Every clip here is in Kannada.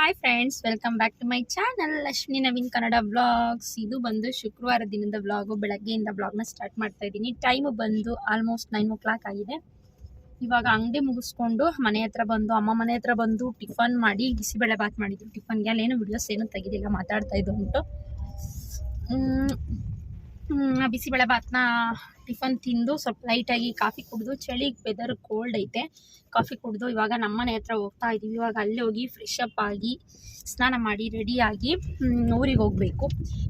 Hi friends welcome back to my channel Lakshmi Naveen Kannada blogs ಇದು ಬಂದು ಶುಕ್ರವಾರ ದಿನದ ಬ್ಲಾಗು ಬೆಳಗ್ಗೆಯಿಂದ ಬ್ಲಾಗ್ನ ಸ್ಟಾರ್ಟ್ ಮಾಡ್ತಾ ಇದ್ದೀನಿ. ಟೈಮ್ ಬಂದು ಆಲ್ಮೋಸ್ಟ್ ನೈನ್ ಓ ಕ್ಲಾಕ್ ಆಗಿದೆ. ಇವಾಗ ಅಂಗಡಿ ಮುಗಿಸ್ಕೊಂಡು ಮನೆ ಹತ್ರ ಬಂದು, ಅಮ್ಮ ಮನೆ ಹತ್ರ ಬಂದು ಟಿಫನ್ ಮಾಡಿ ಬಿಸಿಬೇಳೆ ಬಾತ್ ಮಾಡಿದ್ರು ಟಿಫನ್ಗೆ ಅಲ್ಲೇನು ವಿಡಿಯೋಸ್ ಏನು ತೆಗೆದಿಲ್ಲ ಮಾತಾಡ್ತಾ ಇದ್ದು ಉಂಟು ಬಿಸಿಬೇಳೆ ಬಾತ್ನ ಟಿಫನ್ ತಿಂದು ಸ್ವಲ್ಪ ಲೈಟಾಗಿ ಕಾಫಿ ಕುಡಿದು, ಚಳಿಗೆ ವೆದರ್ ಕೋಲ್ಡ್ ಐತೆ. ಕಾಫಿ ಕುಡಿದು ಇವಾಗ ನಮ್ಮ ಮನೆ ಹತ್ರ ಹೋಗ್ತಾ ಇದ್ದೀವಿ ಇವಾಗ ಅಲ್ಲಿ ಹೋಗಿ ಫ್ರೆಶ್ ಅಪ್ ಆಗಿ ಸ್ನಾನ ಮಾಡಿ ರೆಡಿಯಾಗಿ ಊರಿಗೆ ಹೋಗಬೇಕು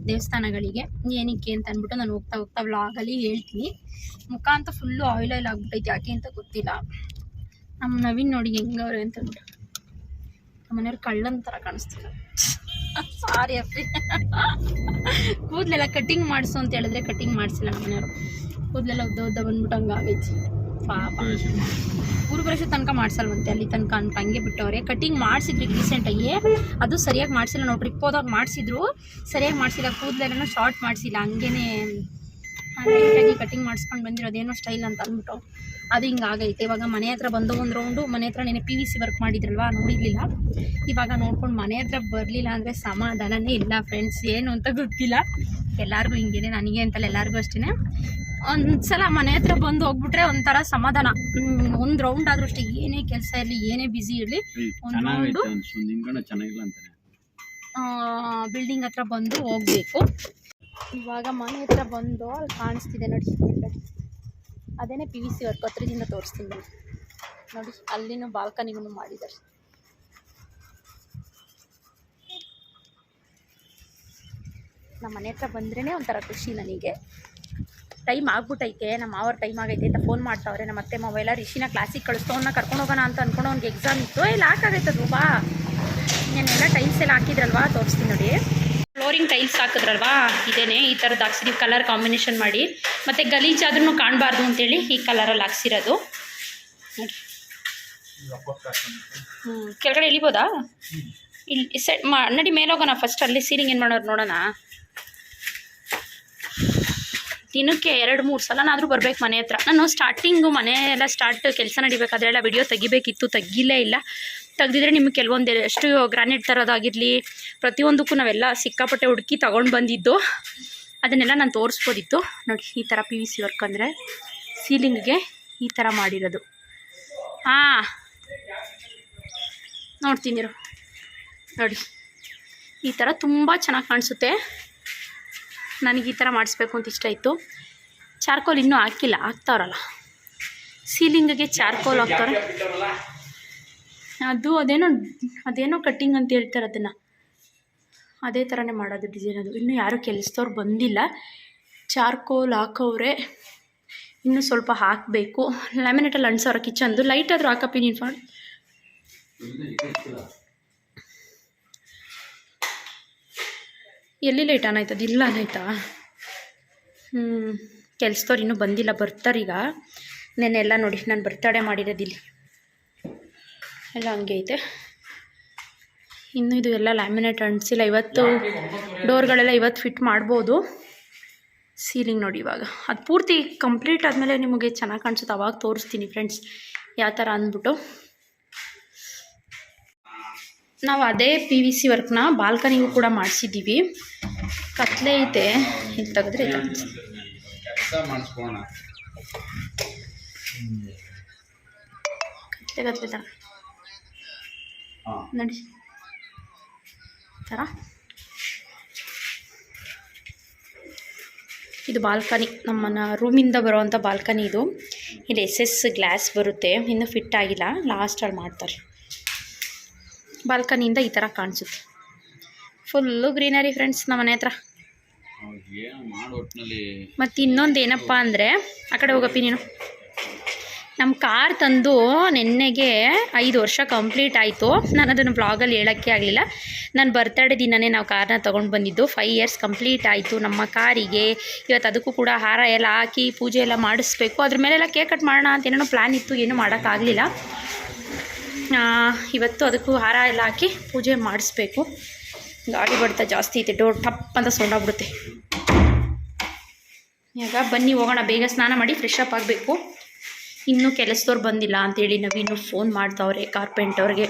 ದೇವಸ್ಥಾನಗಳಿಗೆ. ಏನಕ್ಕೆ ಅಂತ ಅಂದ್ಬಿಟ್ಟು ನಾನು ಹೋಗ್ತಾ ಹೋಗ್ತಾ ವ್ಲಾಗಲ್ಲಿ ಹೇಳ್ತೀನಿ. ಮುಖ ಅಂತ ಫುಲ್ಲು ಆಯಿಲ್ ಆಯಿಲ್ ಆಗ್ಬಿಟ್ಟೈತೆ ಯಾಕೆ ಅಂತ ಗೊತ್ತಿಲ್ಲ. ನಮ್ಮ ನವೀನ್ ನೋಡಿ ಹೆಂಗವ್ರೆ ಅಂತ ಅಂದ್ಬಿಟ್ಟು. ನಮ್ಮ ಮನೆಯವ್ರು ಕಳ್ಳನ ಥರ ಕಾಣಿಸ್ತಿಲ್ಲ ಸಾರಿ ಅಪ್ಪಿ. ಕೂದಲೆಲ್ಲ ಕಟ್ಟಿಂಗ್ ಮಾಡಿಸು ಅಂತ ಹೇಳಿದ್ರೆ ಕಟ್ಟಿಂಗ್ ಮಾಡಿಸಿಲ್ಲ ನಮ್ಮ ಮನೆಯವರು. ಕೂದಲೆಲ್ಲ ಉದ್ದ ಉದ್ದ ಬಂದ್ಬಿಟ್ಟು ಹಂಗಾಗೈತಿ ಪಾಪ. ಊರುಪ್ರವೇಶ ತನಕ ಮಾಡ್ಸಲ್ವಂತೆ, ಅಲ್ಲಿ ತನಕ ಅಂತ ಹಂಗೆ ಬಿಟ್ಟವ್ರೆ. ಕಟಿಂಗ್ ಮಾಡಿಸಿದ್ರಿ ರೀಸೆಂಟಾಗಿ ಅದು ಸರಿಯಾಗಿ ಮಾಡಿಸಿಲ್ಲ ನಾವು ಟ್ರಿಪ್ ಹೋದಾಗ ಮಾಡಿಸಿದ್ರು. ಸರಿಯಾಗಿ ಮಾಡಿಸಿಲ್ಲ. ಕೂದಲೆಲ್ಲ ಶಾರ್ಟ್ ಮಾಡಿಸಿಲ್ಲ. ಹಂಗೇನೆ ಲೈಟಾಗಿ ಕಟಿಂಗ್ ಮಾಡಿಸ್ಕೊಂಡು ಬಂದಿರೋದೇನೋ ಸ್ಟೈಲ್ ಅಂತ ಅಂದ್ಬಿಟ್ಟು ಅದು ಹಿಂಗಾಗೈತೆ ಇವಾಗ ಮನೆ ಹತ್ರ ಬಂದು ಒಂದು ರೌಂಡು ಮನೆ ಹತ್ರ ನೆನೆ ಪಿ ವಿ ಸಿ ವರ್ಕ್ ಮಾಡಿದ್ರಲ್ವಾ? ನೋಡಿರಲಿಲ್ಲ. ಇವಾಗ ನೋಡ್ಕೊಂಡು ಮನೆ ಹತ್ರ ಬರಲಿಲ್ಲ ಅಂದರೆ ಸಮಾಧಾನನೇ ಇಲ್ಲ ಫ್ರೆಂಡ್ಸ್ ಏನು ಅಂತ ಗೊತ್ತಿಲ್ಲ. ಎಲ್ಲರಿಗೂ ಹಿಂಗೇನೆ, ನನಗೆ ಅಂತಲ್ಲ ಎಲ್ಲರಿಗೂ ಅಷ್ಟೇ ಒಂದ್ಸಲ ಮನೆ ಹತ್ರ ಬಂದು ಹೋಗ್ಬಿಟ್ರೆ ಒಂಥರ ಸಮಾಧಾನ. ಒಂದ್ ರೌಂಡ್ ಆದ್ರೂ ಅಷ್ಟೇ ಏನೇ ಕೆಲಸ ಇರಲಿ ಏನೇ ಬಿಸಿ ಇರಲಿ ಒಂದ್ ಬಿಲ್ಡಿಂಗ್ ಹತ್ರ ಬಂದು ಹೋಗ್ಬೇಕು. ಇವಾಗ ಮನೆ ಹತ್ರ ಬಂದು ಅಲ್ಲಿ ಕಾಣಿಸ್ತಿದೆ ನೋಡಿ ಅದೇನೆ ಪಿ ವಿ ಸಿ ವರ್ಕ್ ಹತ್ರದಿಂದ ತೋರಿಸ್ತೀನಿ. ನೋಡಿ ನೋಡಿ ಅಲ್ಲಿನೂ ಬಾಲ್ಕನಿಗೂ ಮಾಡಿದ್ದಾರೆ. ನಮ್ಮ ಮನೆ ಹತ್ರ ಬಂದ್ರೇ ಒಂಥರ ಖುಷಿ ನನಗೆ. ಟೈಮ್ ಆಗ್ಬಿಟ್ಟೈತೆ ನಮ್ಮ ಅವ್ರ ಟೈಮ್ ಆಗೈತೆ ಅಂತ ಫೋನ್ ಮಾಡ್ತಾವ್ರೆ ನಮ್ಮ ಅತ್ತೆ ಮೊಬೈಲ ರಿಷಿನ ಕ್ಲಾಸಿಗೆ ಕಳಿಸ್ತು ಅವ್ನ ಕರ್ಕೊಂಡು ಹೋಗೋಣ ಅಂತ ಅಂದ್ಕೊಂಡು ಅವ್ನಿಗೆ ಎಕ್ಸಾಮ್ ಇತ್ತು. ಇಲ್ಲಿ ಹಾಕಾಗೈತೆ ಅದು ಬಾ ಇನ್ನೇನೆಲ್ಲ ಟೈಲ್ಸ್ ಎಲ್ಲ ಹಾಕಿದ್ರಲ್ವಾ? ತೋರಿಸ್ತೀನಿ ನೋಡಿ. ಫ್ಲೋರಿಂಗ್ ಟೈಲ್ಸ್ ಹಾಕಿದ್ರಲ್ವಾ? ಇದೇನೆ ಈ ಥರದ್ದು ಹಾಕ್ಸಿದೀವಿ. ಕಲರ್ ಕಾಂಬಿನೇಷನ್ ಮಾಡಿ. ಮತ್ತು ಗಲೀಜಾದ್ರೂ ಕಾಣಬಾರ್ದು ಅಂತೇಳಿ ಈ ಕಲರಲ್ಲಿ ಹಾಕ್ಸಿರೋದು. ನೋಡಿ. ಹ್ಞೂ ಕೆಳಗಡೆ ಇಳಿಬೋದಾ ಇಲ್ಲಿ ಸೆಟ್ ಮಾ ನಡಿ ಮೇಲೆ ಹೋಗೋಣ ಫಸ್ಟ್ ಅಲ್ಲಿ ಸೀಲಿಂಗ್ ಏನು ಮಾಡೋರು ನೋಡೋಣ. ದಿನಕ್ಕೆ ಎರಡು, ಮೂರು ಸಲನಾದರೂ ಬರಬೇಕು ಮನೆ ಹತ್ರ. ನಾನು ಸ್ಟಾರ್ಟಿಂಗು ಮನೆ ಎಲ್ಲ ಸ್ಟಾರ್ಟ್ ಕೆಲಸ ನಡಿಬೇಕಾದ್ರೆ ಎಲ್ಲ ವಿಡಿಯೋ ತೆಗಿಬೇಕಿತ್ತು, ತೆಗಿಲೇ ಇಲ್ಲ. ತೆಗೆದಿದ್ರೆ ನಿಮಗೆ ಕೆಲವೊಂದು ಎಷ್ಟು ಗ್ರಾನೈಟ್ ತರೋದಾಗಿರಲಿ, ಪ್ರತಿಯೊಂದಕ್ಕೂ ನಾವೆಲ್ಲ ಸಿಕ್ಕಾಪಟ್ಟೆ ಹುಡುಕಿ ತೊಗೊಂಡು ಬಂದಿದ್ದು. ಅದನ್ನೆಲ್ಲ ನಾನು ತೋರಿಸ್ಬೋದಿತ್ತು. ನೋಡಿ, ಈ ಥರ ಪಿ ವಿ ಸಿ ವರ್ಕ್ ಅಂದರೆ ಸೀಲಿಂಗ್ಗೆ ಈ ಥರ ಮಾಡಿರೋದು. ಹಾಂ ನೋಡ್ತೀನಿರು ನೋಡಿ, ಈ ಥರ ತುಂಬ ಚೆನ್ನಾಗಿ ಕಾಣಿಸುತ್ತೆ. ನನಗೆ ಈ ಥರ ಮಾಡಿಸ್ಬೇಕು ಅಂತ ಇಷ್ಟ ಇತ್ತು. ಚಾರ್ಕೋಲ್ ಇನ್ನೂ ಹಾಕಿಲ್ಲ, ಹಾಕ್ತಾವ್ರಲ್ಲ. ಸೀಲಿಂಗಿಗೆ ಚಾರ್ಕೋಲ್ ಹಾಕ್ತಾರೆ. ಅದು ಅದೇನೋ ಅದೇನೋ ಕಟ್ಟಿಂಗ್ ಅಂತ ಹೇಳ್ತಾರೆ ಅದನ್ನು. ಅದೇ ಥರನೇ ಮಾಡೋದು ಡಿಸೈನ್ ಅದು. ಇನ್ನೂ ಯಾರೂ ಕೆಲಸದವ್ರು ಬಂದಿಲ್ಲ. ಚಾರ್ಕೋಲ್ ಹಾಕೋವ್ರೆ, ಇನ್ನೂ ಸ್ವಲ್ಪ ಹಾಕಬೇಕು. ಲ್ಯಾಮಿನೇಟಲ್ಲಿ ಅಂಟಿಸೋರ ಕಿಚನ್ದು ಲೈಟ್ ಆದರೂ ಹಾಕಪ್ಪಿ ನೀನು ಎಲ್ಲಿ ಲೇಟ್ ಆನ್ ಆಯ್ತದ ಇಲ್ಲ ಆಯ್ತಾ? ಹ್ಞೂ ಕೆಲಸದವ್ರು ಇನ್ನೂ ಬಂದಿಲ್ಲ ಬರ್ತಾರೀಗ ನೆನ್ನೆಲ್ಲ ನೋಡಿ, ನಾನು ಬರ್ತಡೇ ಮಾಡಿರೋದಿಲ್ಲಿ ಎಲ್ಲ ಹಂಗೆ ಐತೆ. ಇನ್ನು ಇದು ಎಲ್ಲ ಲ್ಯಾಮಿನೇಟ್ ಅಂಟಿಸಿಲ್ಲ ಇವತ್ತು ಡೋರ್ಗಳೆಲ್ಲ ಇವತ್ತು ಫಿಟ್ ಮಾಡ್ಬೋದು. ಸೀಲಿಂಗ್ ನೋಡಿ ಇವಾಗ. ಅದು ಪೂರ್ತಿ ಕಂಪ್ಲೀಟ್ ಆದಮೇಲೆ ನಿಮಗೆ ಚೆನ್ನಾಗಿ ಕಾಣಿಸುತ್ತೆ. ಅವಾಗ ತೋರಿಸ್ತೀನಿ ಫ್ರೆಂಡ್ಸ್ ಯಾವ ಥರ ಅಂದ್ಬಿಟ್ಟು. ನಾವು ಅದೇ ಪಿ ವಿ ಸಿ ವರ್ಕ್ನ ಬಾಲ್ಕನಿಗೂ ಕೂಡ ಮಾಡಿಸಿದ್ದೀವಿ ಕತ್ಲೆ ಐತೆ. ಇಲ್ಲಿ ತೆಗೆದ್ರೆ ಇದು ಕತ್ಲೆ ಕತ್ಲೆ ಥರ ನೋಡಿ. ಥರ ಇದು ಬಾಲ್ಕನಿ ನಮ್ಮನ್ನ ರೂಮಿಂದ ಬರುವಂಥ ಬಾಲ್ಕನಿ ಇದು. ಇಲ್ಲಿ ಎಸ್ ಎಸ್ ಗ್ಲಾಸ್ ಬರುತ್ತೆ. ಇನ್ನೂ ಫಿಟ್ ಆಗಿಲ್ಲ. ಲಾಸ್ಟಲ್ಲಿ ಮಾಡ್ತಾರೆ. ಬಾಲ್ಕನಿಯಿಂದ ಈ ಥರ ಕಾಣಿಸುತ್ತೆ. ಫುಲ್ಲು ಗ್ರೀನರಿ ಫ್ರೆಂಡ್ಸ್ ನಮ್ಮ ಮನೆ ಹತ್ರ. ಮತ್ತು ಇನ್ನೊಂದು ಏನಪ್ಪ ಅಂದರೆ, ಆ ಕಡೆ ಹೋಗಪ್ಪಿ ನೀನು. ನಮ್ಮ ಕಾರ್ ತಂದು ನೆನ್ನೆಗೆ ಐದು ವರ್ಷ ಕಂಪ್ಲೀಟ್ ಆಯಿತು. ನಾನು ಅದನ್ನು ಬ್ಲಾಗಲ್ಲಿ ಹೇಳೋಕ್ಕೆ ಆಗಲಿಲ್ಲ. ನಾನು ಬರ್ತಡೇ ದಿನವೇ ನಾವು ಕಾರ್ನ ತೊಗೊಂಡು ಬಂದಿದ್ದು. ಫೈವ್ ಇಯರ್ಸ್ ಕಂಪ್ಲೀಟ್ ಆಯಿತು. ನಮ್ಮ ಕಾರಿಗೆ ಇವತ್ತು ಅದಕ್ಕೂ ಕೂಡ ಹಾರ ಎಲ್ಲ ಹಾಕಿ ಪೂಜೆ ಎಲ್ಲ ಮಾಡಿಸ್ಬೇಕು. ಅದ್ರ ಮೇಲೆಲ್ಲ ಕೇಕ್ ಕಟ್ ಮಾಡೋಣ ಅಂತ ಏನೇನೋ ಪ್ಲ್ಯಾನ್ ಇತ್ತು. ಏನೂ ಮಾಡೋಕ್ಕಾಗಲಿಲ್ಲ ಇವತ್ತು ಅದಕ್ಕೂ ಹಾರ ಎಲ್ಲ ಹಾಕಿ ಪೂಜೆ ಮಾಡಿಸ್ಬೇಕು. ಗಾಳಿ ಬಡ್ತಾ ಜಾಸ್ತಿ ಐತೆ, ಡೋರ್ ಟಪ್ ಅಂತ ಸೌಂಡ್ ಆಗ್ಬಿಡುತ್ತೆ. ಈಗ ಬನ್ನಿ ಹೋಗೋಣ, ಬೇಗ ಸ್ನಾನ ಮಾಡಿ ಫ್ರೆಶ್ ಅಪ್ ಆಗಬೇಕು. ಇನ್ನೂ ಕೆಲಸದವ್ರು ಬಂದಿಲ್ಲ ಅಂತೇಳಿ ನಾವಿನ್ನು ಫೋನ್ ಮಾಡ್ತಾವ್ರೆ ಕಾರ್ಪೆಂಟವ್ರಿಗೆ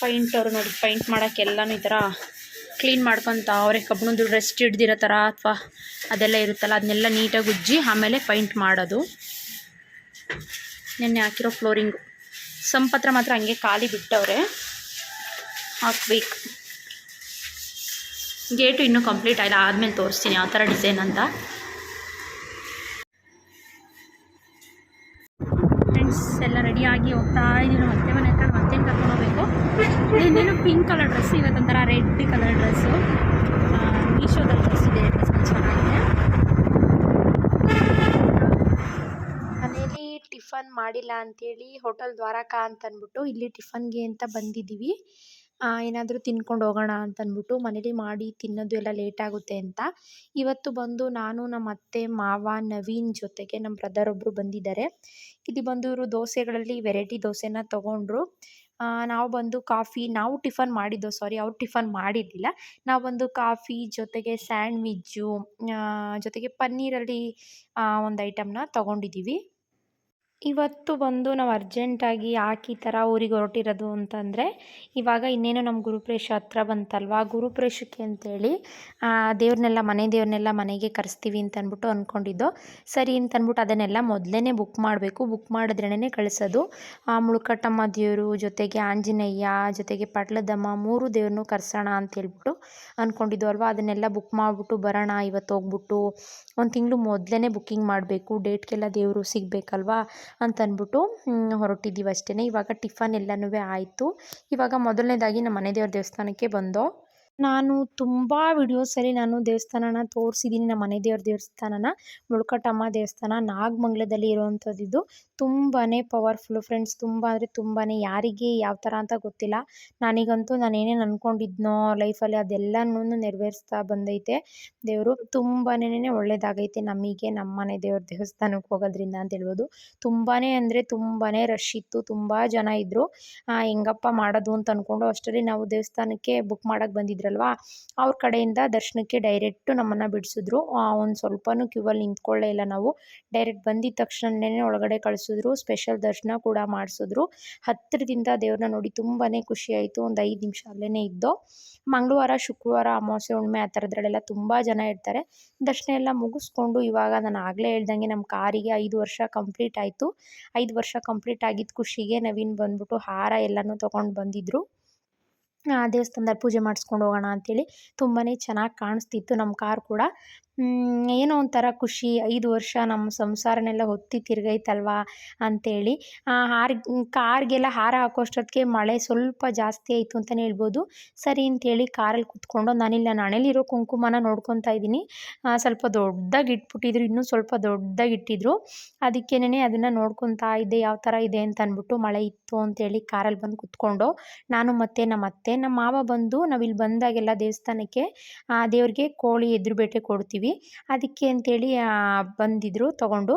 ಪೈಂಟ್ ಅವರು ನೋಡಿ ಪೈಂಟ್ ಮಾಡೋಕ್ಕೆಲ್ಲನೂ ಈ ಥರ ಕ್ಲೀನ್ ಮಾಡ್ಕೊತ ಅವರೇ ಕಬ್ಬಣದ್ದು ರೆಸ್ಟ್ ಹಿಡ್ದಿರೋ ಥರ ಅಥವಾ ಅದೆಲ್ಲ ಇರುತ್ತಲ್ಲ, ಅದನ್ನೆಲ್ಲ ನೀಟಾಗಿ ಉಜ್ಜಿ ಆಮೇಲೆ ಪೈಂಟ್ ಮಾಡೋದು. ನೆನ್ನೆ ಹಾಕಿರೋ ಫ್ಲೋರಿಂಗು ಸಂಪತ್ರ ಮಾತ್ರ ಹಂಗೆ ಖಾಲಿ ಬಿಟ್ಟವ್ರೆ. ಹಾಕ್ಬೇಕು. ಗೇಟು ಇನ್ನೂ ಕಂಪ್ಲೀಟ್ ಆಗಿಲ್ಲ, ಆದಮೇಲೆ ತೋರಿಸ್ತೀನಿ ಯಾವ ಥರ ಡಿಸೈನ್ ಅಂತ. ಫ್ರೆಂಡ್ಸ್ ಎಲ್ಲ ರೆಡಿಯಾಗಿ ಹೋಗ್ತಾ ಇದ್ದೀನಿ ಮತ್ತೆ ಮನೆ ಹತ್ರ ಮತ್ತೆ ಕರ್ಕೊಂಡು ಹೋಗ್ಬೇಕು. ಇನ್ನೇನು ಪಿಂಕ್ ಕಲರ್ ಡ್ರೆಸ್ ಇವತ್ತೊಂಥರ ರೆಡ್ ಕಲರ್ ಡ್ರೆಸ್ಸು ಮೀಶೋದಲ್ಲಿ ಡ್ರೆಸ್ ಇದೆ. ಡ್ರೆಸ್ ಚೆನ್ನಾಗಿದೆ. ಮನೇಲಿ ಟಿಫನ್ ಮಾಡಿಲ್ಲ ಅಂತೇಳಿ ಹೋಟೆಲ್ ದ್ವಾರಕಾ ಅಂತ ಅಂದ್ಬಿಟ್ಟು ಇಲ್ಲಿ ಟಿಫನ್ಗೆ ಅಂತ ಬಂದಿದ್ದೀವಿ. ಏನಾದರೂ ತಿನ್ಕೊಂಡು ಹೋಗೋಣ ಅಂತ ಅಂದ್ಬಿಟ್ಟು ಮನೇಲಿ ಮಾಡಿ ತಿನ್ನೋದು ಎಲ್ಲ ಲೇಟ್ ಆಗುತ್ತೆ ಅಂತ. ಇವತ್ತು ಬಂದು ನಾನು ನಮ್ಮ ಅತ್ತೆ, ಮಾವ, ನವೀನ್ ಜೊತೆಗೆ ನಮ್ಮ ಬ್ರದರ್ ಒಬ್ಬರು ಬಂದಿದ್ದಾರೆ. ಇಲ್ಲಿ ಬಂದು ಇವರು ದೋಸೆಗಳಲ್ಲಿ ವೆರೈಟಿ ದೋಸೆನ ತೊಗೊಂಡ್ರು. ನಾವು ಬಂದು ಕಾಫಿ, ನಾವು ಟಿಫನ್ ಮಾಡಿದ್ದೋ, ಸಾರಿ ಅವ್ರು ಟಿಫನ್ ಮಾಡಿರಲಿಲ್ಲ. ನಾವು ಬಂದು ಕಾಫಿ ಜೊತೆಗೆ ಸ್ಯಾಂಡ್ವಿಜ್ಜು ಜೊತೆಗೆ ಪನ್ನೀರಲ್ಲಿ ಒಂದು ಐಟಮ್ನ ತೊಗೊಂಡಿದ್ದೀವಿ. ಇವತ್ತು ಬಂದು ನಾವು ಅರ್ಜೆಂಟಾಗಿ ಯಾಕೆ ಈ ಥರ ಊರಿಗೆ ಹೊರಟಿರೋದು ಅಂತಂದರೆ, ಇವಾಗ ಇನ್ನೇನು ನಮ್ಮ ಗುರುಪ್ರೇಶ ಹತ್ರ ಬಂತಲ್ವ? ಗುರುಪ್ರೇಶಕ್ಕೆ ಅಂತೇಳಿ ದೇವ್ರನ್ನೆಲ್ಲ, ಮನೆ ದೇವ್ರನ್ನೆಲ್ಲ ಮನೆಗೆ ಕರೆಸ್ತೀವಿ ಅಂತ ಅಂದ್ಬಿಟ್ಟು ಅಂದ್ಕೊಂಡಿದ್ದು ಸರಿ ಅಂತ ಅಂದ್ಬಿಟ್ಟು ಅದನ್ನೆಲ್ಲ ಮೊದಲೇ ಬುಕ್ ಮಾಡಬೇಕು. ಬುಕ್ ಮಾಡಿದ್ರೇ ಕಳಿಸೋದು. ಮುಳುಕಟ್ಟಮ್ಮ ದೇವರು ಜೊತೆಗೆ ಆಂಜನೇಯ, ಜೊತೆಗೆ ಪಟ್ಲದಮ್ಮ ಮೂರು ದೇವ್ರನ್ನೂ ಕರೆಸೋಣ ಅಂತ ಹೇಳ್ಬಿಟ್ಟು ಅಂದ್ಕೊಂಡಿದ್ದು ಅಲ್ವಾ? ಅದನ್ನೆಲ್ಲ ಬುಕ್ ಮಾಡಿಬಿಟ್ಟು ಬರೋಣ, ಇವತ್ತು ಹೋಗ್ಬಿಟ್ಟು. ಒಂದು ತಿಂಗಳು ಮೊದಲೇ ಬುಕ್ಕಿಂಗ್ ಮಾಡಬೇಕು. ಡೇಟ್ಗೆಲ್ಲ ದೇವರು ಸಿಗಬೇಕಲ್ವಾ? ಅಂತ ಅಂದ್ಬಿಟ್ಟು ಹೊರಟಿದ್ದೀವಿ ಅಷ್ಟೇ ಇವಾಗ ಟಿಫನ್ ಎಲ್ಲನೂ ಆಯಿತು. ಇವಾಗ ಮೊದಲನೇದಾಗಿ ನಮ್ಮ ಮನೆ ದೇವ್ರ ದೇವಸ್ಥಾನಕ್ಕೆ ಬಂದೋ ನಾನು ತುಂಬ ವಿಡಿಯೋಸಲ್ಲಿ ನಾನು ದೇವಸ್ಥಾನನ ತೋರಿಸಿದ್ದೀನಿ, ನಮ್ಮ ಮನೆ ದೇವ್ರ ದೇವಸ್ಥಾನನ, ಮುಳ್ಕಟ್ಟಮ್ಮ ದೇವಸ್ಥಾನ, ನಾಗಮಂಗಲದಲ್ಲಿ ಇರುವಂಥದ್ದು ಇದು ತುಂಬಾ ಪವರ್ಫುಲ್ ಫ್ರೆಂಡ್ಸ್, ತುಂಬ ಅಂದರೆ ತುಂಬಾ ಯಾರಿಗೆ ಯಾವ ಥರ ಅಂತ ಗೊತ್ತಿಲ್ಲ. ನನಗಂತೂ ನಾನು ಏನೇನು ಅಂದ್ಕೊಂಡಿದ್ನೋ ಲೈಫಲ್ಲಿ ಅದೆಲ್ಲನೂ ನೆರವೇರಿಸ್ತಾ ಬಂದೈತೆ. ದೇವರು ತುಂಬಾ ಒಳ್ಳೇದಾಗೈತೆ ನಮಗೆ, ನಮ್ಮ ಮನೆ ದೇವ್ರ ದೇವಸ್ಥಾನಕ್ಕೆ ಹೋಗೋದ್ರಿಂದ ಅಂತ ಹೇಳ್ಬೋದು. ತುಂಬಾ ಅಂದರೆ ತುಂಬಾ ರಶ್ ಇತ್ತು, ತುಂಬ ಜನ ಇದ್ದರು ಹೆಂಗಪ್ಪ ಮಾಡೋದು ಅಂತ ಅಂದ್ಕೊಂಡು ಅಷ್ಟರಲ್ಲಿ ನಾವು ದೇವಸ್ಥಾನಕ್ಕೆ ಬುಕ್ ಮಾಡೋಕ್ಕೆ ಬಂದಿದ್ರಲ್ವಾ ಅವ್ರ ಕಡೆಯಿಂದ ದರ್ಶನಕ್ಕೆ ಡೈರೆಕ್ಟು ನಮ್ಮನ್ನು ಬಿಡಿಸಿದ್ರು. ಒಂದು ಸ್ವಲ್ಪನೂ ಕ್ಯೂವಲ್ಲಿ ನಿಂತ್ಕೊಳ್ಳೇ ಇಲ್ಲ ನಾವು. ಡೈರೆಕ್ಟ್ ಬಂದಿದ್ದ ತಕ್ಷಣನೇ ಒಳಗಡೆ ಕಳಿಸಿದ್ರು. ಸ್ಪೆಷಲ್ ದರ್ಶನ ಕೂಡ ಮಾಡಿಸಿದ್ರು. ಹತ್ತಿರದಿಂದ ದೇವ್ರನ್ನ ನೋಡಿ ತುಂಬಾ ಖುಷಿ ಆಯಿತು. ಒಂದು ಐದು ನಿಮಿಷ ಅಲ್ಲೇ ಇದ್ದೋ. ಮಂಗಳವಾರ, ಶುಕ್ರವಾರ, ಅಮಾವಾಸ್ಯೆ, ಹುಣ್ಣಿಮೆ ಆ ಥರದ್ರಲ್ಲೆಲ್ಲ ತುಂಬ ಜನ ಇರ್ತಾರೆ. ದರ್ಶನ ಎಲ್ಲ ಮುಗಿಸ್ಕೊಂಡು ಇವಾಗ ನಾನು ಆಗಲೇ ಹೇಳ್ದಂಗೆ ನಮ್ಮ ಕಾರಿಗೆ ಐದು ವರ್ಷ ಕಂಪ್ಲೀಟ್ ಆಯಿತು. ಐದು ವರ್ಷ ಕಂಪ್ಲೀಟ್ ಆಗಿದ್ದ ಖುಷಿಗೆ ನವೀನ್ ಬಂದ್ಬಿಟ್ಟು ಹಾರ ಎಲ್ಲನೂ ತೊಗೊಂಡು ಬಂದಿದ್ದರು ದೇವಸ್ಥಾನದಲ್ಲಿ ಪೂಜೆ ಮಾಡಿಸ್ಕೊಂಡು ಹೋಗೋಣ ಅಂಥೇಳಿ ತುಂಬಾ ಚೆನ್ನಾಗಿ ಕಾಣಿಸ್ತಿತ್ತು. ನಮ್ಮ ಕಾರ್ ಕೂಡ ಏನೋ ಒಂಥರ ಖುಷಿ. ಐದು ವರ್ಷ ನಮ್ಮ ಸಂಸಾರನೆಲ್ಲ ಹೊತ್ತಿ ತಿರುಗೈತಲ್ವಾ ಅಂಥೇಳಿ ಹಾರ್, ಕಾರ್ಗೆಲ್ಲ ಹಾರ ಹಾಕೋಷ್ಟೊತ್ತಿಗೆ ಮಳೆ ಸ್ವಲ್ಪ ಜಾಸ್ತಿ ಆಯಿತು ಅಂತಲೇ ಹೇಳ್ಬೋದು. ಸರಿ ಅಂತೇಳಿ ಕಾರಲ್ಲಿ ಕುತ್ಕೊಂಡು ನಾನಿಲ್ಲ ನಾನು ಹಣೆಲಿರೋ ಕುಂಕುಮನ ನೋಡ್ಕೊತಾ ಇದ್ದೀನಿ. ಸ್ವಲ್ಪ ದೊಡ್ಡದಾಗಿ ಇಟ್ಬಿಟ್ಟಿದ್ರು, ಇನ್ನೂ ಸ್ವಲ್ಪ ದೊಡ್ಡದಾಗಿ ಇಟ್ಟಿದ್ರು. ಅದಕ್ಕೇನೆ ಅದನ್ನು ನೋಡ್ಕೊತಾ ಇದ್ದೆ, ಯಾವ ಥರ ಇದೆ ಅಂತ ಅಂದ್ಬಿಟ್ಟು ಮಳೆ ಇತ್ತು ಅಂತೇಳಿ ಕಾರಲ್ಲಿ ಬಂದು ಕೂತ್ಕೊಂಡು ನಾನು ಮತ್ತು ನಮ್ಮ ಅತ್ತೆ ನಮ್ಮ ಮಾವ ಬಂದು ನಾವಿಲ್ಲಿ ಬಂದಾಗೆಲ್ಲ ದೇವಸ್ಥಾನಕ್ಕೆ ದೇವ್ರಿಗೆ ಕೋಳಿ ಎದುರು ಬೇಟೆ ಕೊಡ್ತೀವಿ. ಅದಕ್ಕೆ ಅಂತೇಳಿ ಬಂದಿದ್ದರು ತೊಗೊಂಡು.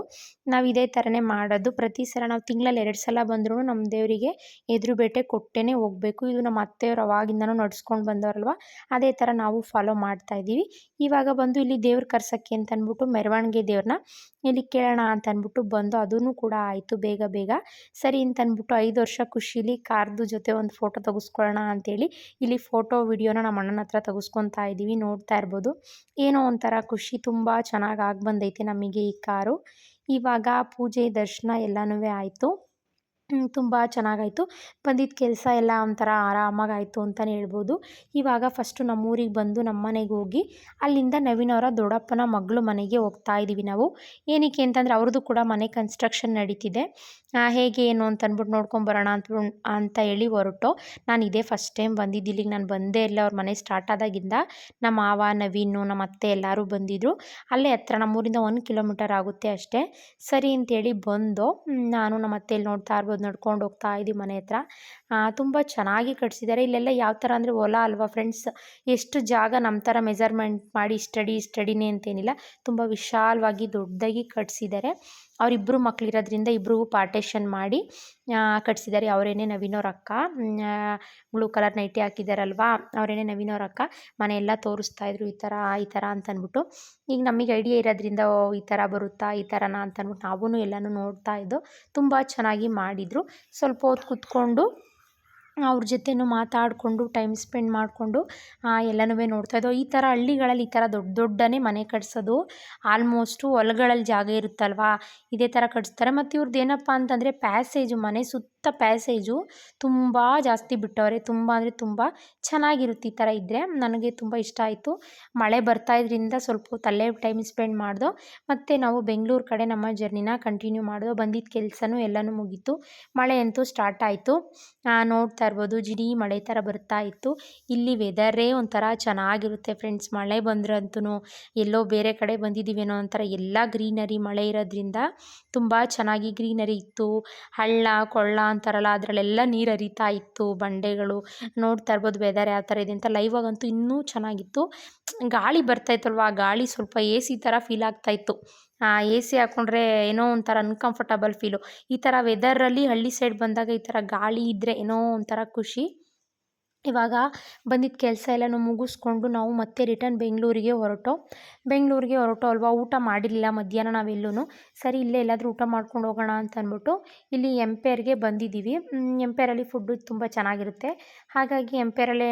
ನಾವು ಇದೇ ಥರನೇ ಮಾಡೋದು. ಪ್ರತಿ ಸಲ ನಾವು ತಿಂಗಳಲ್ಲಿ ಎರಡು ಸಲ ಬಂದ್ರೂ ನಮ್ಮ ದೇವರಿಗೆ ಎದುರು ಬೇಟೆ ಕೊಟ್ಟೇ ಹೋಗಬೇಕು. ಇದು ನಮ್ಮ ಅತ್ತೆಯವರು ಅವಾಗಿಂದನೂ ನಡ್ಸ್ಕೊಂಡು ಬಂದವರಲ್ವ? ಅದೇ ಥರ ನಾವು ಫಾಲೋ ಮಾಡ್ತಾ ಇದ್ದೀವಿ. ಇವಾಗ ಬಂದು ಇಲ್ಲಿ ದೇವ್ರ ಕರ್ಸಕ್ಕೆ ಅಂತ ಅಂದ್ಬಿಟ್ಟು ಮೆರವಣಿಗೆ ದೇವ್ರನ್ನ ಇಲ್ಲಿ ಕೇಳೋಣ ಅಂತ ಅಂದ್ಬಿಟ್ಟು ಬಂದು ಅದೂ ಕೂಡ ಆಯಿತು ಬೇಗ ಬೇಗ. ಸರಿ ಅಂತ ಅಂದ್ಬಿಟ್ಟು ಐದು ವರ್ಷ ಖುಷಿಲಿ ಕಾರ್ದು ಜೊತೆ ಒಂದು ಫೋಟೋ ತೆಗೆಸ್ಕೊಳ್ಳೋಣ ಅಂತೇಳಿ ಇಲ್ಲಿ ಫೋಟೋ, ವಿಡಿಯೋನ ನಮ್ಮ ಅಣ್ಣನ ಹತ್ರ ತೆಗೆಸ್ಕೊತಾ ಇದ್ದೀವಿ, ನೋಡ್ತಾ ಇರ್ಬೋದು. ಏನೋ ಒಂಥರ ಖುಷಿ. ತುಂಬ ಚೆನ್ನಾಗಿ ಆಗಿ ಬಂದೈತೆ ನಮಗೆ ಈ ಕಾರು. ಇವಾಗ ಪೂಜೆ ದರ್ಶನ ಎಲ್ಲನೂ ಆಯಿತು. ತುಂಬ ಚೆನ್ನಾಗಾಯಿತು. ಬಂದಿದ್ದ ಕೆಲಸ ಎಲ್ಲ ಒಂಥರ ಆರಾಮಾಗಾಯಿತು ಅಂತಲೇ ಹೇಳ್ಬೋದು. ಇವಾಗ ಫಸ್ಟು ನಮ್ಮೂರಿಗೆ ಬಂದು ನಮ್ಮ ಮನೆಗೆ ಹೋಗಿ ಅಲ್ಲಿಂದ ನವೀನ್ ಅವರ ದೊಡ್ಡಪ್ಪನ ಮಗಳು ಮನೆಗೆ ಹೋಗ್ತಾ ಇದ್ದೀವಿ ನಾವು. ಏನಕ್ಕೆ ಅಂತಂದರೆ ಅವ್ರದ್ದು ಕೂಡ ಮನೆ ಕನ್ಸ್ಟ್ರಕ್ಷನ್ ನಡೀತಿದೆ. ಹೇಗೆ, ಏನು ಅಂತ ಅಂದ್ಬಿಟ್ಟು ನೋಡ್ಕೊಂಬರೋಣ ಅಂತ ಅಂತ ಹೇಳಿ ಹೊರಟು. ನಾನು ಇದೇ ಫಸ್ಟ್ ಟೈಮ್ ಬಂದಿದ್ದು ಇಲ್ಲಿಗೆ ನಾನು ಬಂದೇ ಇಲ್ಲ, ಅವ್ರ ಮನೆ ಸ್ಟಾರ್ಟ್ ಆದಾಗಿಂದ. ನಮ್ಮ ಮಾವ, ನವೀನು ನಮ್ಮ ಅತ್ತೆ ಎಲ್ಲರೂ ಬಂದಿದ್ದರು ಅಲ್ಲೇ ಹತ್ರ ನಮ್ಮೂರಿಂದ ಒಂದು ಕಿಲೋಮೀಟರ್ ಆಗುತ್ತೆ ಅಷ್ಟೇ. ಸರಿ ಅಂತೇಳಿ ಬಂದು ನಾನು ನಮ್ಮ ಅತ್ತೆಯಲ್ಲಿ ನೋಡ್ತಾ ಇರ್ಬೋದು. ನಡ್ಕೊಂಡು ಹೋಗ್ತಾ ಇದ್ದೀವಿ ಮನೆ ಹತ್ರ. ತುಂಬ ಚೆನ್ನಾಗಿ ಕಟ್ಸಿದ್ದಾರೆ. ಇಲ್ಲೆಲ್ಲ ಯಾವ ಥರ ಅಂದರೆ ಹೊಲ ಅಲ್ವಾ ಫ್ರೆಂಡ್ಸ್ ಎಷ್ಟು ಜಾಗ ನಮ್ಮ ಥರ ಮೆಜರ್ಮೆಂಟ್ ಮಾಡಿ ಸ್ಟಡಿ ಸ್ಟಡಿನೇ ಅಂತೇನಿಲ್ಲ. ತುಂಬ ವಿಶಾಲವಾಗಿ ದೊಡ್ಡದಾಗಿ ಕಟ್ಸಿದ್ದಾರೆ. ಅವರಿಬ್ಬರು ಮಕ್ಕಳಿರೋದ್ರಿಂದ ಇಬ್ಬರಿಗೂ ಪಾರ್ಟೇಷನ್ ಮಾಡಿ ಕಟ್ಸಿದ್ದಾರೆ. ಅವರೇನೆ ನವೀನವ್ರ ಅಕ್ಕ. ಬ್ಲೂ ಕಲರ್ ನೈಟಿ ಹಾಕಿದಾರಲ್ವಾ? ಅವರೇನೆ ನವೀನವ್ರ ಅಕ್ಕ. ಮನೆಯೆಲ್ಲ ತೋರಿಸ್ತಾ ಇದ್ರು ಈ ಥರ ಈ ಥರ ಅಂತ ಅಂದ್ಬಿಟ್ಟು ಈಗ ನಮಗೆ ಐಡಿಯಾ ಇರೋದ್ರಿಂದ, ಓ, ಈ ಥರ ಬರುತ್ತಾ, ಈ ಥರನಾ ಅಂತ ಅಂದ್ಬಿಟ್ಟು ನಾವೂ ಎಲ್ಲನೂ ನೋಡ್ತಾ ಇದ್ದೋ ತುಂಬ ಚೆನ್ನಾಗಿ ಮಾಡಿದರು. ಸ್ವಲ್ಪ ಹೊತ್ತು ಕೂತ್ಕೊಂಡು ಅವ್ರ ಜೊತೆಯೂ ಮಾತಾಡಿಕೊಂಡು ಟೈಮ್ ಸ್ಪೆಂಡ್ ಮಾಡಿಕೊಂಡು ಎಲ್ಲನೂ ನೋಡ್ತಾ ಇದ್ದೋ ಈ ಥರ ಹಳ್ಳಿಗಳಲ್ಲಿ ಈ ಥರ ದೊಡ್ಡ ದೊಡ್ಡನೇ ಮನೆ ಕಟ್ಸೋದು ಆಲ್ಮೋಸ್ಟು ಹೊಲಗಳಲ್ಲಿ ಜಾಗ ಇರುತ್ತಲ್ವಾ? ಇದೇ ಥರ ಕಟ್ಸ್ತಾರೆ. ಮತ್ತು ಇವ್ರದ್ದು ಏನಪ್ಪ ಅಂತಂದರೆ ಪ್ಯಾಸೇಜು ಮನೆ ಸುತ್ತ ಪ್ಯಾಸೇಜು ತುಂಬ ಜಾಸ್ತಿ ಬಿಟ್ಟವ್ರೆ. ತುಂಬ ಅಂದರೆ ತುಂಬ ಚೆನ್ನಾಗಿರುತ್ತೆ ಈ ಥರ ಇದ್ದರೆ ನನಗೆ ತುಂಬ ಇಷ್ಟ ಆಯಿತು. ಮಳೆ ಬರ್ತಾ ಇದ್ರಿಂದ ಸ್ವಲ್ಪ ತಲೆ ಟೈಮ್ ಸ್ಪೆಂಡ್ ಮಾಡ್ದೋ. ಮತ್ತು ನಾವು ಬೆಂಗಳೂರು ಕಡೆ ನಮ್ಮ ಜರ್ನಿನ ಕಂಟಿನ್ಯೂ ಮಾಡ್ದೋ. ಬಂದಿದ್ದ ಕೆಲಸನೂ ಎಲ್ಲನೂ ಮುಗೀತು. ಮಳೆ ಅಂತೂ ಸ್ಟಾರ್ಟ್ ಆಯಿತು. ನೋಡ್ತಾ ಇರ್ಬೋದು, ಜಿಡಿ ಮಳೆ ಥರ ಬರ್ತಾ ಇತ್ತು. ಇಲ್ಲಿ ವೆದರೇ ಒಂಥರ ಚೆನ್ನಾಗಿರುತ್ತೆ ಫ್ರೆಂಡ್ಸ್. ಮಳೆ ಬಂದ್ರಂತೂ ಎಲ್ಲೋ ಬೇರೆ ಕಡೆ ಬಂದಿದ್ದೀವೇನೋ ಒಂಥರ ಎಲ್ಲ ಗ್ರೀನರಿ ಮಳೆ ಇರೋದ್ರಿಂದ ತುಂಬ ಚೆನ್ನಾಗಿ ಗ್ರೀನರಿ ಇತ್ತು. ಹಳ್ಳ, ಕೊಳ್ಳ ಅಂತಾರಲ್ಲ, ಅದರಲ್ಲೆಲ್ಲ ನೀರು ಹರಿತಾ ಇತ್ತು, ಬಂಡೆಗಳು. ನೋಡ್ತಾ ಇರ್ಬೋದು ವೆದರ್ ಯಾವ ಥರ ಇದೆ ಅಂತ. ಲೈವ್ ಆಗಂತೂ ಇನ್ನೂ ಚೆನ್ನಾಗಿತ್ತು. ಗಾಳಿ ಬರ್ತಾ ಇತ್ತಲ್ವ? ಆ ಗಾಳಿ ಸ್ವಲ್ಪ ಎ ಸಿ ಥರ ಫೀಲ್ ಆಗ್ತಾ ಇತ್ತು. ಎ ಸಿ ಹಾಕ್ಕೊಂಡ್ರೆ ಏನೋ ಒಂಥರ ಅನ್ಕಂಫರ್ಟಬಲ್ ಫೀಲು ಈ ಥರ ವೆದರಲ್ಲಿ ಹಳ್ಳಿ ಸೈಡ್ ಬಂದಾಗ ಈ ಥರ ಗಾಳಿ ಇದ್ದರೆ ಏನೋ ಒಂಥರ ಖುಷಿ. ಇವಾಗ ಬಂದಿದ್ದ ಕೆಲಸ ಎಲ್ಲನೂ ಮುಗಿಸ್ಕೊಂಡು ನಾವು ಮತ್ತೆ ರಿಟರ್ನ್ ಬೆಂಗಳೂರಿಗೆ ಹೊರಟೋ. ಬೆಂಗಳೂರಿಗೆ ಹೊರಟೋ ಅಲ್ವಾ? ಊಟ ಮಾಡಿರಲಿಲ್ಲ ಮಧ್ಯಾಹ್ನ ನಾವೆಲ್ಲೂ ಸರಿ, ಇಲ್ಲೇ ಎಲ್ಲಾದರೂ ಊಟ ಮಾಡ್ಕೊಂಡು ಹೋಗೋಣ ಅಂತ ಅಂದ್ಬಿಟ್ಟು ಇಲ್ಲಿ ಎಂಪೇರ್ಗೆ ಬಂದಿದ್ದೀವಿ ಎಂಪೇರಲ್ಲಿ ಫುಡ್ಡು ತುಂಬ ಚೆನ್ನಾಗಿರುತ್ತೆ. ಹಾಗಾಗಿ ಎಂಪೇರಲ್ಲೇ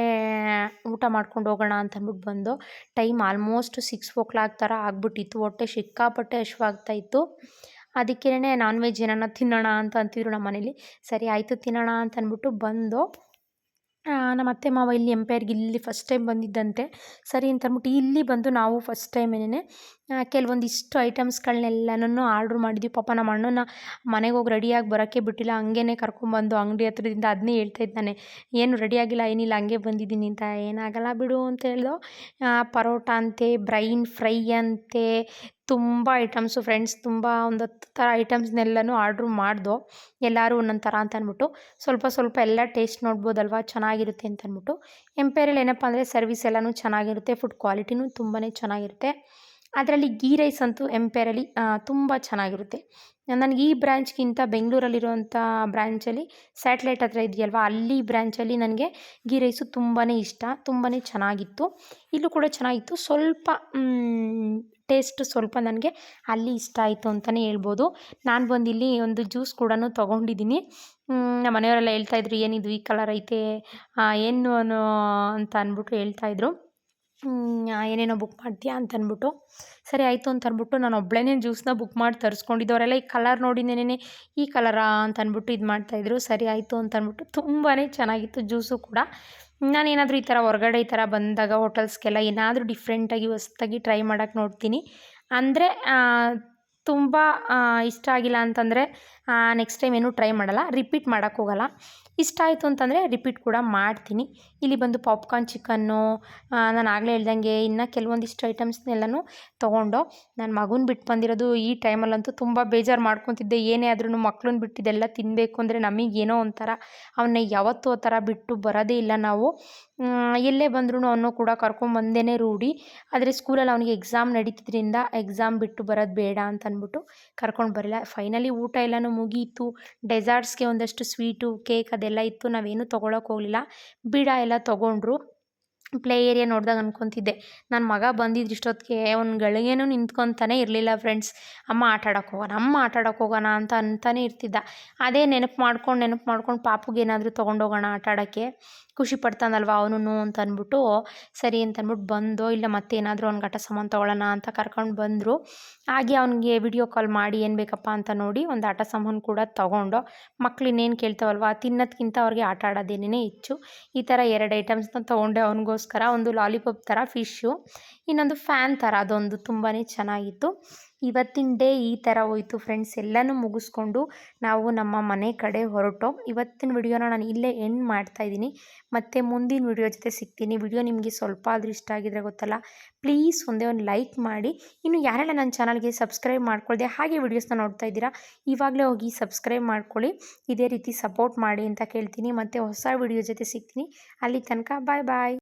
ಊಟ ಮಾಡ್ಕೊಂಡು ಹೋಗೋಣ ಅಂತ ಅಂದ್ಬಿಟ್ಟು ಬಂದು time almost six o'clock ಥರ ಆಗಿಬಿಟ್ಟಿತ್ತು. ಹೊಟ್ಟೆ ಸಿಕ್ಕಾಪಟ್ಟೆ ಹಶ್ವಾಗ್ತಾ ಇತ್ತು. ಅದಕ್ಕೇ ನಾನ್ ವೆಜ್ ಏನಾನ ತಿನ್ನೋಣ ಅಂತ ಅಂತಿದ್ರು ನಮ್ಮ ಮನೇಲಿ ಸರಿ, ಆಯಿತು, ತಿನ್ನೋಣ ಅಂತ ಅಂದ್ಬಿಟ್ಟು ಬಂದು ನಮ್ಮ ಅತ್ತೆ ಮಾವ ಇಲ್ಲಿ ಎಂಪೈರ್ಗೆ ಇಲ್ಲಿ ಫಸ್ಟ್ ಟೈಮ್ ಬಂದಿದ್ದಂತೆ. ಸರಿ ಅಂತ ಅಂದ್ಬಿಟ್ಟು ಇಲ್ಲಿ ಬಂದು ನಾವು ಫಸ್ಟ್ ಟೈಮ್ ಟೈಮೇನೆ ಕೆಲವೊಂದಿಷ್ಟು ಐಟಮ್ಸ್ಗಳನ್ನೆಲ್ಲನೂ ಆರ್ಡ್ರ್ ಮಾಡಿದ್ವಿ. ಪಾಪ ನಮ್ಮ ಅಣ್ಣನ ಮನೆಗೆ ಹೋಗಿ ರೆಡಿಯಾಗಿ ಬರೋಕ್ಕೆ ಬಿಟ್ಟಿಲ್ಲ. ಹಂಗೇ ಕರ್ಕೊಂಬಂದು ಅಂಗಡಿ ಹತ್ರದಿಂದ ಅದನ್ನೇ ಹೇಳ್ತಾ ಇದ್ದಾನೆ. ಏನು ರೆಡಿಯಾಗಿಲ್ಲ ಏನಿಲ್ಲ, ಹಂಗೆ ಬಂದಿದ್ದೀನಿ ಅಂತ. ಏನಾಗಲ್ಲ ಬಿಡು ಅಂತ ಹೇಳಿದೋ ಪರೋಟ ಅಂತೆ ಬ್ರೈನ್ ಫ್ರೈ ಅಂತೆ ತುಂಬ ಐಟಮ್ಸು ಫ್ರೆಂಡ್ಸ್ ತುಂಬ ಒಂದು ಹತ್ತು ಥರ ಐಟಮ್ಸ್ನೆಲ್ಲನೂ ಆರ್ಡ್ರ್ ಮಾಡ್ದೋ, ಎಲ್ಲರೂ ಒಂದೊಂದು ಥರ ಅಂತ ಅಂದ್ಬಿಟ್ಟು ಸ್ವಲ್ಪ ಸ್ವಲ್ಪ ಎಲ್ಲ ಟೇಸ್ಟ್ ನೋಡ್ಬೋದಲ್ವ, ಚೆನ್ನಾಗಿರುತ್ತೆ ಅಂತ ಅಂದ್ಬಿಟ್ಟು ಎಂಪೈರಲ್ಲಿ ಏನಪ್ಪ ಅಂದರೆ ಸರ್ವಿಸ್ ಎಲ್ಲನೂ ಚೆನ್ನಾಗಿರುತ್ತೆ ಫುಡ್ ಕ್ವಾಲಿಟಿನೂ ತುಂಬಾ ಚೆನ್ನಾಗಿರುತ್ತೆ. ಅದರಲ್ಲಿ ಗೀ ರೈಸ್ ಅಂತೂ ಎಂಪೈರಲ್ಲಿ ತುಂಬ ಚೆನ್ನಾಗಿರುತ್ತೆ. ನನಗೆ ಈ ಬ್ರ್ಯಾಂಚ್ಗಿಂತ ಬೆಂಗಳೂರಲ್ಲಿರುವಂಥ ಬ್ರ್ಯಾಂಚಲ್ಲಿ ಸ್ಯಾಟ್ಲೈಟ್ ಹತ್ರ ಇದೆಯಲ್ವ, ಅಲ್ಲಿ ಬ್ರ್ಯಾಂಚಲ್ಲಿ ನನಗೆ ಗೀ ರೈಸು ತುಂಬಾ ಇಷ್ಟ ತುಂಬಾ ಚೆನ್ನಾಗಿತ್ತು. ಇಲ್ಲೂ ಕೂಡ ಚೆನ್ನಾಗಿತ್ತು. ಸ್ವಲ್ಪ ಟೇಸ್ಟ್ ಸ್ವಲ್ಪ ನನಗೆ ಅಲ್ಲಿ ಇಷ್ಟ ಆಯಿತು ಅಂತಲೇ ಹೇಳ್ಬೋದು. ನಾನು ಬಂದು ಇಲ್ಲಿ ಒಂದು ಜ್ಯೂಸ್ ಕೂಡ ತೊಗೊಂಡಿದ್ದೀನಿ. ನಮ್ಮ ಮನೆಯವರೆಲ್ಲ ಹೇಳ್ತಾಯಿದ್ರು ಏನಿದು ಈ ಕಲರ್ ಐತೆ ಏನು ಅಂತ ಅಂದ್ಬಿಟ್ಟು ಹೇಳ್ತಾಯಿದ್ರು ಏನೇನೋ ಬುಕ್ ಮಾಡ್ತೀಯಾ ಅಂತ ಅಂದ್ಬಿಟ್ಟು ಸರಿ, ಆಯಿತು ಅಂತ ಅಂದ್ಬಿಟ್ಟು ನಾನು ಒಬ್ಬಳೇ ಜ್ಯೂಸನ್ನ ಬುಕ್ ಮಾಡಿ ತರಿಸ್ಕೊಂಡಿದ್ದವರೆಲ್ಲ ಈ ಕಲರ್ ನೋಡಿನೇನೆ ಈ ಕಲರಾ ಅಂತ ಅಂದ್ಬಿಟ್ಟು ಇದು ಮಾಡ್ತಾಯಿದ್ರು ಸರಿ, ಆಯಿತು ಅಂತ ಅಂದ್ಬಿಟ್ಟು ತುಂಬಾ ಚೆನ್ನಾಗಿತ್ತು ಜ್ಯೂಸು ಕೂಡ. ನಾನೇನಾದರೂ ಈ ಥರ ಹೊರಗಡೆ ಈ ಥರ ಬಂದಾಗ ಹೋಟೆಲ್ಸ್ಗೆಲ್ಲ ಏನಾದರೂ ಡಿಫ್ರೆಂಟಾಗಿ ಹೊಸ್ದಾಗಿ ಟ್ರೈ ಮಾಡೋಕ್ಕೆ ನೋಡ್ತೀನಿ. ಅಂದರೆ ತುಂಬ ಇಷ್ಟ ಆಗಿಲ್ಲ ಅಂತಂದರೆ ನೆಕ್ಸ್ಟ್ ಟೈಮ್ ಏನೂ ಟ್ರೈ ಮಾಡಲ್ಲ ರಿಪೀಟ್ ಮಾಡೋಕ್ಕೆ ಹೋಗಲ್ಲ. ಇಷ್ಟ ಆಯಿತು ಅಂತಂದರೆ ರಿಪೀಟ್ ಕೂಡ ಮಾಡ್ತೀನಿ. ಇಲ್ಲಿ ಬಂದು ಪಾಪ್ಕಾರ್ನ್ ಚಿಕನ್ನು ನಾನು ಆಗಲೇ ಹೇಳ್ದಂಗೆ ಇನ್ನು ಕೆಲವೊಂದಿಷ್ಟು ಐಟಮ್ಸ್ನೆಲ್ಲನೂ ತೊಗೊಂಡು ನನ್ನ ಮಗುನ ಬಿಟ್ಟು ಬಂದಿರೋದು ಈ ಟೈಮಲ್ಲಂತೂ ತುಂಬ ಬೇಜಾರು ಮಾಡ್ಕೊತಿದ್ದೆ. ಏನೇ ಆದ್ರೂ ಮಕ್ಳನ್ನ ಬಿಟ್ಟು ಇದೆಲ್ಲ ತಿನ್ನಬೇಕು ಅಂದರೆ ನಮಗೇನೋ ಒಂಥರ ಅವನ್ನ ಯಾವತ್ತೂ ಆ ಥರ ಬಿಟ್ಟು ಬರೋದೇ ಇಲ್ಲ ನಾವು. ಎಲ್ಲೇ ಬಂದ್ರೂ ಅವನು ಕೂಡ ಕರ್ಕೊಂಬಂದೇ ರೂಢಿ. ಆದರೆ ಸ್ಕೂಲಲ್ಲಿ ಅವನಿಗೆ ಎಕ್ಸಾಮ್ ನಡೀತಿದ್ರಿಂದ ಎಕ್ಸಾಮ್ ಬಿಟ್ಟು ಬರೋದು ಬೇಡ ಅಂತ ಅಂದ್ಬಿಟ್ಟು ಕರ್ಕೊಂಡು ಬರಲಿಲ್ಲ. ಫೈನಲಿ ಊಟ ಎಲ್ಲನೂ ಮುಗೀತು. ಡೆಸರ್ಟ್ಸ್ಗೆ ಒಂದಷ್ಟು ಸ್ವೀಟು, ಕೇಕ್ ಅದೆಲ್ಲ ಇತ್ತು. ನಾವೇನು ತೊಗೊಳಕ್ಕೆ ಹೋಗಲಿಲ್ಲ. ಬಿಡ ಎಲ್ಲ ತೊಗೊಂಡ್ರು. ಪ್ಲೇ ಏರಿಯಾ ನೋಡಿದಾಗ ಅನ್ಕೊತಿದ್ದೆ. ನನ್ನ ಮಗ ಬಂದಿದ್ದು ಇಷ್ಟೊತ್ತಿಗೆ. ಅವ್ನ ಗಳಿಗೇನು ನಿಂತ್ಕೊತಾನೆ ಇರಲಿಲ್ಲ ಫ್ರೆಂಡ್ಸ್. ಅಮ್ಮ ಆಟ ಆಡೋಕೆ ಹೋಗೋಣ, ಅಮ್ಮ ಆಟ ಆಡೋಕೆ ಹೋಗೋಣ ಅಂತ ಅಂತಾನೆ ಇರ್ತಿದ್ದ. ಅದೇ ನೆನಪು ಮಾಡ್ಕೊಂಡು ನೆನಪು ಮಾಡ್ಕೊಂಡು ಪಾಪುಗೆ ಏನಾದರೂ ತೊಗೊಂಡೋಗೋಣ ಆಟ ಆಡೋಕ್ಕೆ ಖುಷಿ ಪಡ್ತಾನಲ್ವ ಅವನು ಅಂತ ಅಂದ್ಬಿಟ್ಟು ಸರಿ ಅಂತ ಅಂದ್ಬಿಟ್ಟು ಬಂದು, ಇಲ್ಲ ಮತ್ತೆ ಏನಾದರೂ ಅವ್ನಿಗೆ ಆಟ ಸಾಮಾನು ತೊಗೊಳ್ಳೋಣ ಅಂತ ಕರ್ಕೊಂಡು ಬಂದರು. ಹಾಗೆ ಅವನಿಗೆ ವಿಡಿಯೋ ಕಾಲ್ ಮಾಡಿ ಏನು ಬೇಕಪ್ಪ ಅಂತ ನೋಡಿ ಒಂದು ಆಟ ಸಾಮಾನು ಕೂಡ ತೊಗೊಂಡು ಮಕ್ಳು ಇನ್ನೇನು ಕೇಳ್ತಾವಲ್ವ ತಿನ್ನೋದಕ್ಕಿಂತ ಅವ್ರಿಗೆ ಆಟ ಆಡೋದೇನೇ ಹೆಚ್ಚು. ಈ ಥರ ಎರಡು ಐಟಮ್ಸ್ನ ತೊಗೊಂಡೆ ಅವನಿಗೋಸ್ಕರ, ಒಂದು ಲಾಲಿಪಾಪ್ ಥರ ಫಿಶ್ಶು ಇನ್ನೊಂದು ಫ್ಯಾನ್ ಥರ ಅದೊಂದು ತುಂಬಾ ಚೆನ್ನಾಗಿತ್ತು. ಇವತ್ತಿನ ಡೇ ಈ ಥರ ಹೋಯಿತು ಫ್ರೆಂಡ್ಸ್. ಎಲ್ಲನೂ ಮುಗಿಸ್ಕೊಂಡು ನಾವು ನಮ್ಮ ಮನೆ ಕಡೆ ಹೊರಟು ಇವತ್ತಿನ ವಿಡಿಯೋನ ನಾನು ಇಲ್ಲೇ ಎಂಡ್ ಮಾಡ್ತಾಯಿದ್ದೀನಿ ಮತ್ತು ಮುಂದಿನ ವಿಡಿಯೋ ಜೊತೆ ಸಿಗ್ತೀನಿ. ವಿಡಿಯೋ ನಿಮಗೆ ಸ್ವಲ್ಪ ಆದರೂ ಇಷ್ಟ ಆಗಿದ್ರೆ ಗೊತ್ತಲ್ಲ. ಪ್ಲೀಸ್ ಒಂದೇ ಒಂದು ಲೈಕ್ ಮಾಡಿ. ಇನ್ನು ಯಾರೆಲ್ಲ ನನ್ನ ಚಾನಲ್ಗೆ ಸಬ್ಸ್ಕ್ರೈಬ್ ಮಾಡ್ಕೊಳ್ಳದೆ ಹಾಗೆ ವಿಡಿಯೋಸ್ನ ನೋಡ್ತಾ ಇದ್ದೀರಾ, ಇವಾಗಲೇ ಹೋಗಿ ಸಬ್ಸ್ಕ್ರೈಬ್ ಮಾಡ್ಕೊಳ್ಳಿ. ಇದೇ ರೀತಿ ಸಪೋರ್ಟ್ ಮಾಡಿ ಅಂತ ಕೇಳ್ತೀನಿ. ಮತ್ತು ಹೊಸ ವಿಡಿಯೋ ಜೊತೆ ಸಿಗ್ತೀನಿ. ಅಲ್ಲಿ ತನಕ ಬಾಯ್ ಬಾಯ್.